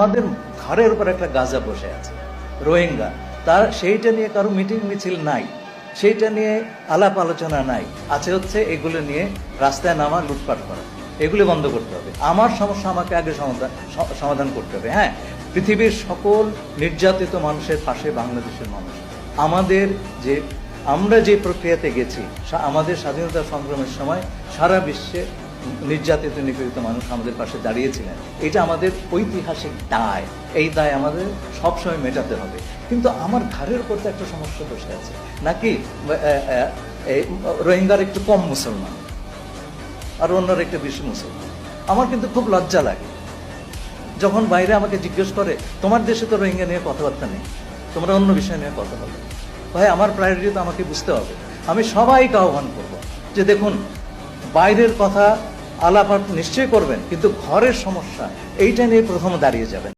আমাদের ঘরের উপর একটা গাজা বসে আছে, রোহিঙ্গা। তার সেইটা নিয়ে কারও মিটিং মিছিল নাই, সেইটা নিয়ে আলাপ আলোচনা নাই। আছে হচ্ছে এগুলো নিয়ে রাস্তায় নামা, লুটপাট করা। এগুলো বন্ধ করতে হবে। আমার সমস্যা আমাকে আগে সমাধান সমাধান করতে হবে। হ্যাঁ পৃথিবীর সকল নির্যাতিত মানুষের পাশে বাংলাদেশের মানুষ। আমাদের যে, আমরা যে প্রক্রিয়াতে গেছি আমাদের স্বাধীনতা সংগ্রামের সময় সারা বিশ্বে নির্যাতিত, নিপীড়িত মানুষ আমাদের পাশে দাঁড়িয়েছিলেন। এটা আমাদের ঐতিহাসিক দায়। এই দায় আমাদের সবসময় মেটাতে হবে। কিন্তু আমার ঘরের উপর তো একটা সমস্যা বসে আছে। নাকি রোহিঙ্গার একটু কম মুসলমান আর অন্যরা একটু বেশি মুসলমান। আমার কিন্তু খুব লজ্জা লাগে। যখন বাইরে আমাকে জিজ্ঞেস করে, তোমার দেশে তো রোহিঙ্গা নিয়ে কথাবার্তা নেই। তোমরা অন্য বিষয় নিয়ে কথা বলো। ভাই, আমার প্রায়োরিটি তো আমাকে বুঝতে হবে। আমি সবাইকে আহ্বান করব যে দেখুন, বাইরের কথা আলাপ নিশ্চয়ই করবেন কিন্তু ঘরের সমস্যা এইটা নিয়ে প্রথমে দাঁড়িয়ে যাবেন।